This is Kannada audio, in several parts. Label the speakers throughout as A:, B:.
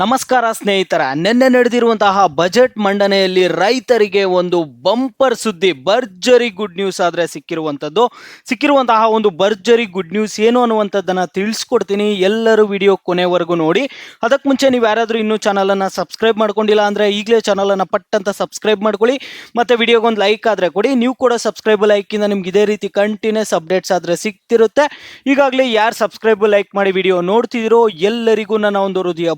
A: ನಮಸ್ಕಾರ ಸ್ನೇಹಿತರ, ನಿನ್ನೆ ನಡೆದಿರುವಂತಹ ಬಜೆಟ್ ಮಂಡನೆಯಲ್ಲಿ ರೈತರಿಗೆ ಒಂದು ಬಂಪರ್ ಸುದ್ದಿ, ಭರ್ಜರಿ ಗುಡ್ ನ್ಯೂಸ್ ಆದರೆ ಸಿಕ್ಕಿರುವಂಥದ್ದು ಸಿಕ್ಕಿರುವಂತಹ ಒಂದು ಭರ್ಜರಿ ಗುಡ್ ನ್ಯೂಸ್ ಏನು ಅನ್ನುವಂಥದ್ದನ್ನು ತಿಳಿಸ್ಕೊಡ್ತೀನಿ. ಎಲ್ಲರೂ ವಿಡಿಯೋ ಕೊನೆವರೆಗೂ ನೋಡಿ. ಅದಕ್ಕೆ ಮುಂಚೆ ನೀವು ಯಾರಾದರೂ ಇನ್ನೂ ಚಾನಲನ್ನು ಸಬ್ಸ್ಕ್ರೈಬ್ ಮಾಡ್ಕೊಂಡಿಲ್ಲ ಅಂದರೆ ಈಗಲೇ ಚಾನಲನ್ನು ಪಟ್ಟಂತ ಸಬ್ಸ್ಕ್ರೈಬ್ ಮಾಡ್ಕೊಳ್ಳಿ. ಮತ್ತು ವಿಡಿಯೋಗೊಂದು ಲೈಕ್ ಆದರೆ ಕೊಡಿ. ನೀವು ಕೂಡ ಸಬ್ಸ್ಕ್ರೈಬ್ ಲೈಕಿಂದ ನಿಮ್ಗೆ ಇದೇ ರೀತಿ ಕಂಟಿನ್ಯೂಸ್ ಅಪ್ಡೇಟ್ಸ್ ಆದರೆ ಸಿಗ್ತಿರುತ್ತೆ ಈಗಾಗಲೇ ಯಾರು ಸಬ್ಸ್ಕ್ರೈಬ್ ಲೈಕ್ ಮಾಡಿ ವಿಡಿಯೋ ನೋಡ್ತಿದ್ದೀರೋ ಎಲ್ಲರಿಗೂ ನನ್ನ ಒಂದು ಹೃದಯ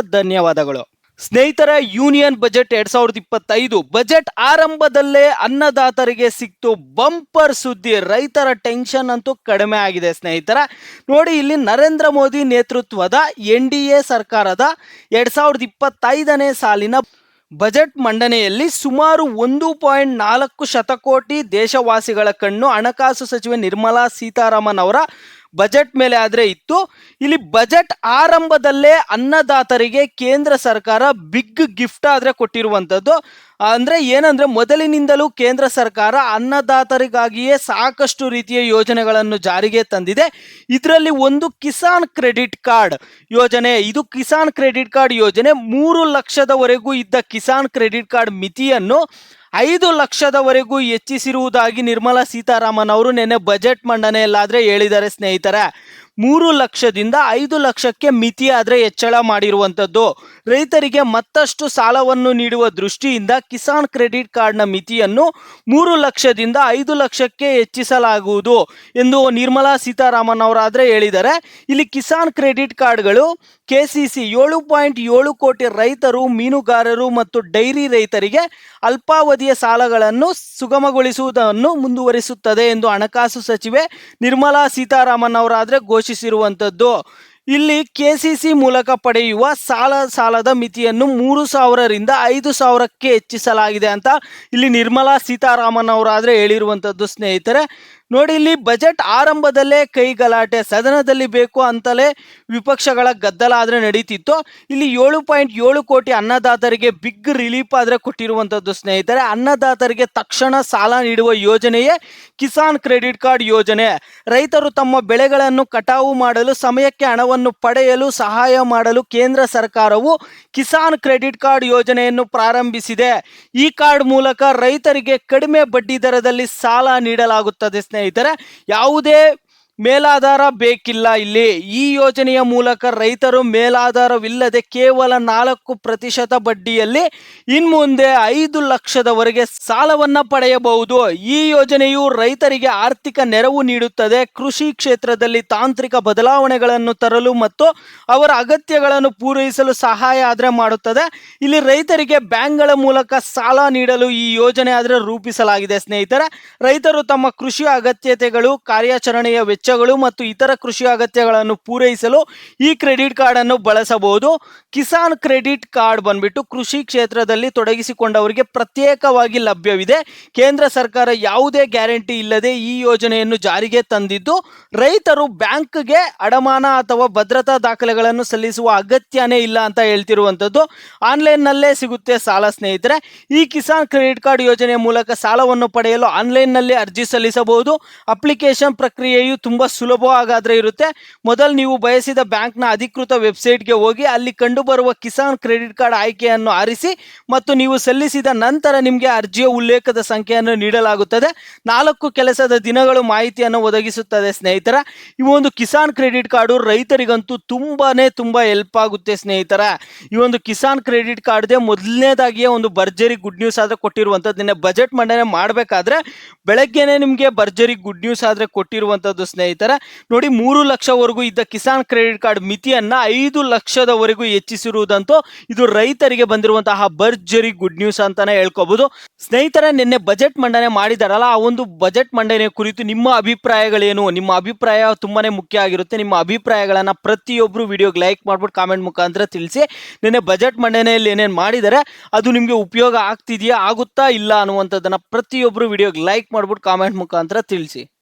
A: ಧನ್ಯವಾದಗಳು. ಸ್ನೇಹಿತರ, ಯೂನಿಯನ್ ಬಜೆಟ್ ಎರಡ್ ಸಾವಿರದ ಇಪ್ಪತ್ತೈದು ಬಜೆಟ್ ಆರಂಭದಲ್ಲೇ ಅನ್ನದಾತರಿಗೆ ಸಿಕ್ತು ಬಂಪರ್ ಸುದ್ದಿ. ರೈತರ ಟೆನ್ಷನ್ ಅಂತೂ ಕಡಿಮೆ ಆಗಿದೆ ಸ್ನೇಹಿತರ. ನೋಡಿ, ಇಲ್ಲಿ ನರೇಂದ್ರ ಮೋದಿ ನೇತೃತ್ವದ ಎನ್ ಡಿ ಎ ಸರ್ಕಾರದ ಎರಡ್ ಸಾವಿರದ ಇಪ್ಪತ್ತೈದನೇ ಸಾಲಿನ ಬಜೆಟ್ ಮಂಡನೆಯಲ್ಲಿ ಸುಮಾರು ಒಂದು ಪಾಯಿಂಟ್ ನಾಲ್ಕು ಶತಕೋಟಿ ದೇಶವಾಸಿಗಳ ಕಣ್ಣು ಹಣಕಾಸು ಸಚಿವೆ ನಿರ್ಮಲಾ ಸೀತಾರಾಮನ್ ಅವರ ಬಜೆಟ್ ಮೇಲೆ ಆದರೆ ಇತ್ತು. ಇಲ್ಲಿ ಬಜೆಟ್ ಆರಂಭದಲ್ಲೇ ಅನ್ನದಾತರಿಗೆ ಕೇಂದ್ರ ಸರ್ಕಾರ ಬಿಗ್ ಗಿಫ್ಟ್ ಆದರೆ ಕೊಟ್ಟಿರುವಂಥದ್ದು ಅಂದರೆ ಏನಂದರೆ ಮೊದಲಿನಿಂದಲೂ ಕೇಂದ್ರ ಸರ್ಕಾರ ಅನ್ನದಾತರಿಗಾಗಿಯೇ ಸಾಕಷ್ಟು ರೀತಿಯ ಯೋಜನೆಗಳನ್ನು ಜಾರಿಗೆ ತಂದಿದೆ. ಇದರಲ್ಲಿ ಒಂದು ಕಿಸಾನ್ ಕ್ರೆಡಿಟ್ ಕಾರ್ಡ್ ಯೋಜನೆ. ಇದು ಕಿಸಾನ್ ಕ್ರೆಡಿಟ್ ಕಾರ್ಡ್ ಯೋಜನೆ. ಮೂರು ಲಕ್ಷದವರೆಗೂ ಇದ್ದ ಕಿಸಾನ್ ಕ್ರೆಡಿಟ್ ಕಾರ್ಡ್ ಮಿತಿಯನ್ನು ಐದು ಲಕ್ಷದವರೆಗೂ ಹೆಚ್ಚಿಸಿರುವುದಾಗಿ ನಿರ್ಮಲಾ ಸೀತಾರಾಮನ್ ಅವರು ನಿನ್ನೆ ಬಜೆಟ್ ಮಂಡನೆಯಲ್ಲಾದರೆ ಹೇಳಿದ್ದಾರೆ ಸ್ನೇಹಿತರೆ. ಮೂರು ಲಕ್ಷದಿಂದ ಐದು ಲಕ್ಷಕ್ಕೆ ಮಿತಿಯಾದರೆ ಹೆಚ್ಚಳ ಮಾಡಿರುವಂಥದ್ದು. ರೈತರಿಗೆ ಮತ್ತಷ್ಟು ಸಾಲವನ್ನು ನೀಡುವ ದೃಷ್ಟಿಯಿಂದ ಕಿಸಾನ್ ಕ್ರೆಡಿಟ್ ಕಾರ್ಡ್ನ ಮಿತಿಯನ್ನು ಮೂರು ಲಕ್ಷದಿಂದ ಐದು ಲಕ್ಷಕ್ಕೆ ಹೆಚ್ಚಿಸಲಾಗುವುದು ಎಂದು ನಿರ್ಮಲಾ ಸೀತಾರಾಮನ್ ಅವರಾದರೆ ಹೇಳಿದ್ದಾರೆ. ಇಲ್ಲಿ ಕಿಸಾನ್ ಕ್ರೆಡಿಟ್ ಕಾರ್ಡ್ಗಳು ಕೆ ಸಿ ಸಿ ಏಳು ಪಾಯಿಂಟ್ ಏಳು ಕೋಟಿ ರೈತರು, ಮೀನುಗಾರರು ಮತ್ತು ಡೈರಿ ರೈತರಿಗೆ ಅಲ್ಪಾವಧಿಯ ಸಾಲಗಳನ್ನು ಸುಗಮಗೊಳಿಸುವುದನ್ನು ಮುಂದುವರಿಸುತ್ತದೆ ಎಂದು ಹಣಕಾಸು ಸಚಿವೆ ನಿರ್ಮಲಾ ಸೀತಾರಾಮನ್ ಅವರಾದರೆ ಘೋಷಿಸಿರುವಂಥದ್ದು. ಇಲ್ಲಿ ಕೆ ಸಿ ಸಿ ಮೂಲಕ ಪಡೆಯುವ ಸಾಲ, ಸಾಲದ ಮಿತಿಯನ್ನು ಮೂರು ಸಾವಿರರಿಂದ ಐದು ಸಾವಿರಕ್ಕೆ ಹೆಚ್ಚಿಸಲಾಗಿದೆ ಅಂತ ಇಲ್ಲಿ ನಿರ್ಮಲಾ ಸೀತಾರಾಮನ್ ಅವರಾದರೆ ಹೇಳಿರುವಂಥದ್ದು ಸ್ನೇಹಿತರೆ. ನೋಡಿ, ಇಲ್ಲಿ ಬಜೆಟ್ ಆರಂಭದಲ್ಲೇ ಕೈ ಗಲಾಟೆ ಸದನದಲ್ಲಿ ಬೇಕು ಅಂತಲೇ ವಿಪಕ್ಷಗಳ ಗದ್ದಲ ಆದರೆ ನಡೀತಿತ್ತು. ಇಲ್ಲಿ ಏಳು ಪಾಯಿಂಟ್ ಏಳು ಕೋಟಿ ಅನ್ನದಾತರಿಗೆ ಬಿಗ್ ರಿಲೀಫ್ ಆದರೆ ಕೊಟ್ಟಿರುವಂಥದ್ದು ಸ್ನೇಹಿತರೆ, ಅನ್ನದಾತರಿಗೆ ತಕ್ಷಣ ಸಾಲ ನೀಡುವ ಯೋಜನೆಯೇ ಕಿಸಾನ್ ಕ್ರೆಡಿಟ್ ಕಾರ್ಡ್ ಯೋಜನೆ. ರೈತರು ತಮ್ಮ ಬೆಳೆಗಳನ್ನು ಕಟಾವು ಮಾಡಲು, ಸಮಯಕ್ಕೆ ಹಣವನ್ನು ಪಡೆಯಲು, ಸಹಾಯ ಮಾಡಲು ಕೇಂದ್ರ ಸರ್ಕಾರವು ಕಿಸಾನ್ ಕ್ರೆಡಿಟ್ ಕಾರ್ಡ್ ಯೋಜನೆಯನ್ನು ಪ್ರಾರಂಭಿಸಿದೆ. ಈ ಕಾರ್ಡ್ ಮೂಲಕ ರೈತರಿಗೆ ಕಡಿಮೆ ಬಡ್ಡಿ ದರದಲ್ಲಿ ಸಾಲ ನೀಡಲಾಗುತ್ತದೆ ಸ್ನೇಹಿತರೆ ಯಾವುದೇ ಮೇಲಾಧಾರ ಬೇಕಿಲ್ಲ ಇಲ್ಲಿ. ಈ ಯೋಜನೆಯ ಮೂಲಕ ರೈತರು ಮೇಲಾಧಾರವಿಲ್ಲದೆ ಕೇವಲ ನಾಲ್ಕು ಪ್ರತಿಶತ ಬಡ್ಡಿಯಲ್ಲಿ ಇನ್ಮುಂದೆ ಐದು ಲಕ್ಷದವರೆಗೆ ಸಾಲವನ್ನು ಪಡೆಯಬಹುದು. ಈ ಯೋಜನೆಯು ರೈತರಿಗೆ ಆರ್ಥಿಕ ನೆರವು ನೀಡುತ್ತದೆ. ಕೃಷಿ ಕ್ಷೇತ್ರದಲ್ಲಿ ತಾಂತ್ರಿಕ ಬದಲಾವಣೆಗಳನ್ನು ತರಲು ಮತ್ತು ಅವರ ಅಗತ್ಯಗಳನ್ನು ಪೂರೈಸಲು ಸಹಾಯ ಆದರೆ ಮಾಡುತ್ತದೆ. ಇಲ್ಲಿ ರೈತರಿಗೆ ಬ್ಯಾಂಕ್ಗಳ ಮೂಲಕ ಸಾಲ ನೀಡಲು ಈ ಯೋಜನೆ ಆದರೆ ರೂಪಿಸಲಾಗಿದೆ. ಸ್ನೇಹಿತರೆ, ರೈತರು ತಮ್ಮ ಕೃಷಿ ಅಗತ್ಯತೆಗಳು ಕಾರ್ಯಾಚರಣೆಯ ವೆಚ್ಚಗಳು ಮತ್ತು ಇತರ ಕೃಷಿ ಅಗತ್ಯಗಳನ್ನು ಪೂರೈಸಲು ಈ ಕ್ರೆಡಿಟ್ ಕಾರ್ಡ್ ಅನ್ನು ಬಳಸಬಹುದು. ಕಿಸಾನ್ ಕ್ರೆಡಿಟ್ ಕಾರ್ಡ್ ಬಂದ್ಬಿಟ್ಟು ಕೃಷಿ ಕ್ಷೇತ್ರದಲ್ಲಿ ತೊಡಗಿಸಿಕೊಂಡವರಿಗೆ ಪ್ರತ್ಯೇಕವಾಗಿ ಲಭ್ಯವಿದೆ. ಕೇಂದ್ರ ಸರ್ಕಾರ ಯಾವುದೇ ಗ್ಯಾರಂಟಿ ಇಲ್ಲದೆ ಈ ಯೋಜನೆಯನ್ನು ಜಾರಿಗೆ ತಂದಿದ್ದು, ರೈತರು ಬ್ಯಾಂಕ್ಗೆ ಅಡಮಾನ ಅಥವಾ ಭದ್ರತಾ ದಾಖಲೆಗಳನ್ನು ಸಲ್ಲಿಸುವ ಅಗತ್ಯನೇ ಇಲ್ಲ ಅಂತ ಹೇಳ್ತಿರುವಂಥದ್ದು. ಆನ್ಲೈನ್ನಲ್ಲೇ ಸಿಗುತ್ತೆ, ಸಾಲ ಸ್ನೇಹಿತರೆ. ಈ ಕಿಸಾನ್ ಕ್ರೆಡಿಟ್ ಕಾರ್ಡ್ ಯೋಜನೆಯ ಮೂಲಕ ಸಾಲವನ್ನು ಪಡೆಯಲು ಆನ್ಲೈನ್ನಲ್ಲಿ ಅರ್ಜಿ ಸಲ್ಲಿಸಬಹುದು. ಅಪ್ಲಿಕೇಶನ್ ಪ್ರಕ್ರಿಯೆಯು ತುಂಬ ಸುಲಭವಾಗಾದ್ರೆ ಇರುತ್ತೆ. ಮೊದಲು ನೀವು ಬಯಸಿದ ಬ್ಯಾಂಕ್ನ ಅಧಿಕೃತ ವೆಬ್ಸೈಟ್ಗೆ ಹೋಗಿ ಅಲ್ಲಿ ಕಂಡುಬರುವ ಕಿಸಾನ್ ಕ್ರೆಡಿಟ್ ಕಾರ್ಡ್ ಆಯ್ಕೆಯನ್ನು ಆರಿಸಿ ಮತ್ತು ನೀವು ಸಲ್ಲಿಸಿದ ನಂತರ ನಿಮಗೆ ಅರ್ಜಿಯ ಉಲ್ಲೇಖದ ಸಂಖ್ಯೆಯನ್ನು ನೀಡಲಾಗುತ್ತದೆ. ನಾಲ್ಕು ಕೆಲಸದ ದಿನಗಳು ಮಾಹಿತಿಯನ್ನು ಒದಗಿಸುತ್ತದೆ ಸ್ನೇಹಿತರ. ಈ ಒಂದು ಕಿಸಾನ್ ಕ್ರೆಡಿಟ್ ಕಾರ್ಡು ರೈತರಿಗಂತೂ ತುಂಬಾನೇ ತುಂಬಾ ಹೆಲ್ಪ್ ಆಗುತ್ತೆ ಸ್ನೇಹಿತರ. ಈ ಒಂದು ಕಿಸಾನ್ ಕ್ರೆಡಿಟ್ ಕಾರ್ಡ್ದೆ ಮೊದಲನೇದಾಗಿಯೇ ಒಂದು ಭರ್ಜರಿ ಗುಡ್ ನ್ಯೂಸ್ ಆದ್ರೆ ಕೊಟ್ಟಿರುವಂಥದ್ದು ಬಜೆಟ್ ಮಂಡನೆ ಮಾಡಬೇಕಾದ್ರೆ ಬೆಳಗ್ಗೆನೆ ನಿಮಗೆ ಭರ್ಜರಿ ಗುಡ್ ನ್ಯೂಸ್ ಆದ್ರೆ ಕೊಟ್ಟಿರುವಂಥದ್ದು ಸ್ನೇಹಿತರ. ನೋಡಿ, ಮೂರು ಲಕ್ಷವರೆಗೂ ಇದ್ದ ಕಿಸಾನ್ ಕ್ರೆಡಿಟ್ ಕಾರ್ಡ್ ಮಿತಿಯನ್ನ ಐದು ಲಕ್ಷದವರೆಗೂ ಹೆಚ್ಚಿಸಿರುವುದಂತೂ ಇದು ರೈತರಿಗೆ ಬಂದಿರುವಂತಹ ಭರ್ಜರಿ ಗುಡ್ ನ್ಯೂಸ್ ಅಂತಾನೆ ಹೇಳ್ಕೋಬಹುದು ಸ್ನೇಹಿತರೆ, ನಿನ್ನೆ ಬಜೆಟ್ ಮಂಡನೆ ಮಾಡಿದಾರಲ್ಲ, ಆ ಒಂದು ಬಜೆಟ್ ಮಂಡನೆ ಕುರಿತು ನಿಮ್ಮ ಅಭಿಪ್ರಾಯಗಳೇನು? ನಿಮ್ಮ ಅಭಿಪ್ರಾಯ ತುಂಬಾನೇ ಮುಖ್ಯ ಆಗಿರುತ್ತೆ. ನಿಮ್ಮ ಅಭಿಪ್ರಾಯಗಳನ್ನ ಪ್ರತಿಯೊಬ್ಬರು ವಿಡಿಯೋಗೆ ಲೈಕ್ ಮಾಡ್ಬಿಟ್ಟು ಕಾಮೆಂಟ್ ಮುಖಾಂತರ ತಿಳಿಸಿ. ನಿನ್ನೆ ಬಜೆಟ್ ಮಂಡನೆಯಲ್ಲಿ ಏನೇನು ಮಾಡಿದರೆ, ಅದು ನಿಮಗೆ ಉಪಯೋಗ ಆಗ್ತಿದೆಯಾ, ಆಗುತ್ತಾ ಇಲ್ಲ ಅನ್ನುವಂಥದ್ದನ್ನು ಪ್ರತಿಯೊಬ್ಬರು ವಿಡಿಯೋಗೆ ಲೈಕ್ ಮಾಡ್ಬಿಟ್ಟು ಕಾಮೆಂಟ್ ಮುಖಾಂತರ ತಿಳಿಸಿ.